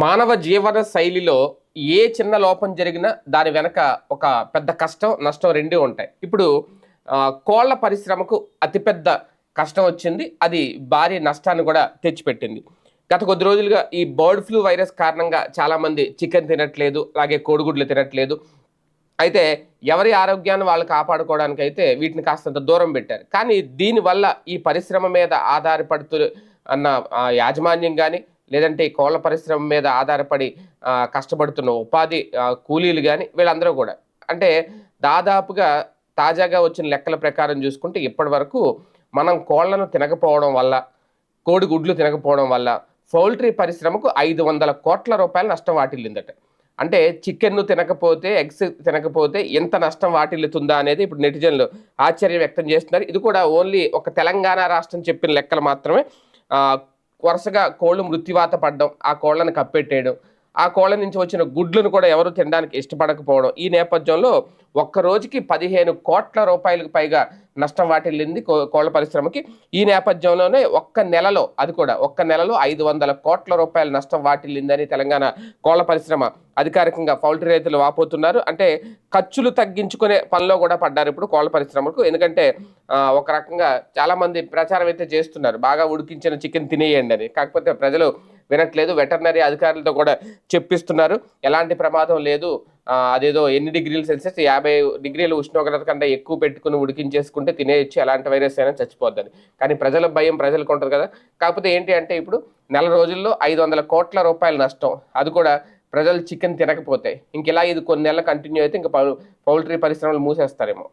మానవ జీవన శైలిలో ఏ చిన్న లోపం జరిగినా దాని వెనక ఒక పెద్ద కష్టం నష్టం రెండూ ఉంటాయి. ఇప్పుడు కోళ్ళ కోళ్ళ పరిశ్రమకు అతిపెద్ద కష్టం వచ్చింది. అది భారీ నష్టాన్ని కూడా తెచ్చిపెట్టింది. గత కొద్ది రోజులుగా ఈ బర్డ్ ఫ్లూ వైరస్ కారణంగా చాలామంది చికెన్ తినట్లేదు అలాగే కోడిగుడ్లు తినట్లేదు. అయితే ఎవరి ఆరోగ్యాన్ని వాళ్ళు కాపాడుకోవడానికి అయితే వీటిని కాస్తంత దూరం పెట్టారు. కానీ దీనివల్ల ఈ పరిశ్రమ మీద ఆధారపడుతూ అన్న యాజమాన్యం కానీ లేదంటే ఈ కోళ్ళ పరిశ్రమ మీద ఆధారపడి కష్టపడుతున్న ఉపాధి కూలీలు కానీ వీళ్ళందరూ కూడా. అంటే దాదాపుగా తాజాగా వచ్చిన లెక్కల ప్రకారం చూసుకుంటే ఇప్పటి వరకు మనం కోళ్ళను తినకపోవడం వల్ల కోడి గుడ్లు తినకపోవడం వల్ల పౌల్ట్రీ పరిశ్రమకు ఐదు వందల కోట్ల రూపాయల నష్టం వాటిల్లిందట. అంటే చికెన్ను తినకపోతే ఎగ్స్ తినకపోతే ఎంత నష్టం వాటిల్లుతుందా అనేది ఇప్పుడు నెటిజన్లు ఆశ్చర్యం వ్యక్తం చేస్తున్నారు. ఇది కూడా ఓన్లీ ఒక తెలంగాణ రాష్ట్రం చెప్పిన లెక్కలు మాత్రమే. వరుసగా కోళ్ళు మృత్యువాత పడడం ఆ కోళ్ళను కప్పెట్టేయడం ఆ కోళ్ళ నుంచి వచ్చిన గుడ్లను కూడా ఎవరు తినడానికి ఇష్టపడకపోవడం ఈ నేపథ్యంలో ఒక్క రోజుకి పదిహేను కోట్ల రూపాయలకు పైగా నష్టం వాటిల్లింది కో- కోళ్ళ పరిశ్రమకి. ఈ నేపథ్యంలోనే ఒక్క నెలలో అది కూడా ఒక్క నెలలో ఐదు వందల కోట్ల రూపాయల నష్టం వాటిల్లిందని తెలంగాణ కోళ్ళ పరిశ్రమ అధికారికంగా పౌల్ట్రీ రైతులు వాపోతున్నారు. అంటే ఖర్చులు తగ్గించుకునే పనిలో కూడా పడ్డారు ఇప్పుడు కోళ్ళ పరిశ్రమకు. ఎందుకంటే ఒక రకంగా చాలామంది ప్రచారం అయితే చేస్తున్నారు. బాగా ఉడికించిన చికెన్ తినేయండి అని. కాకపోతే ప్రజలు వినట్లేదు. వెటర్నరీ అధికారులతో కూడా చెప్పిస్తున్నారు. ఎలాంటి ప్రమాదం లేదు. అదేదో ఎన్ని డిగ్రీలు సెల్సియస్ యాభై డిగ్రీల ఉష్ణోగ్రత కంటే ఎక్కువ పెట్టుకుని ఉడికించేసుకుంటే తినేయచ్చు. ఎలాంటి వైరస్ అయినా చచ్చిపోద్దని. కానీ ప్రజల భయం ప్రజలకు ఉంటుంది కదా. కాకపోతే ఏంటి అంటే ఇప్పుడు నెల రోజుల్లో ఐదు వందల కోట్ల రూపాయల నష్టం. అది కూడా ప్రజలు చికెన్ తినకపోతే. ఇంక ఇలా ఇది కొన్ని నెలలు కంటిన్యూ అయితే ఇంకా పౌల్ట్రీ పరిశ్రమలు మూసేస్తారేమో.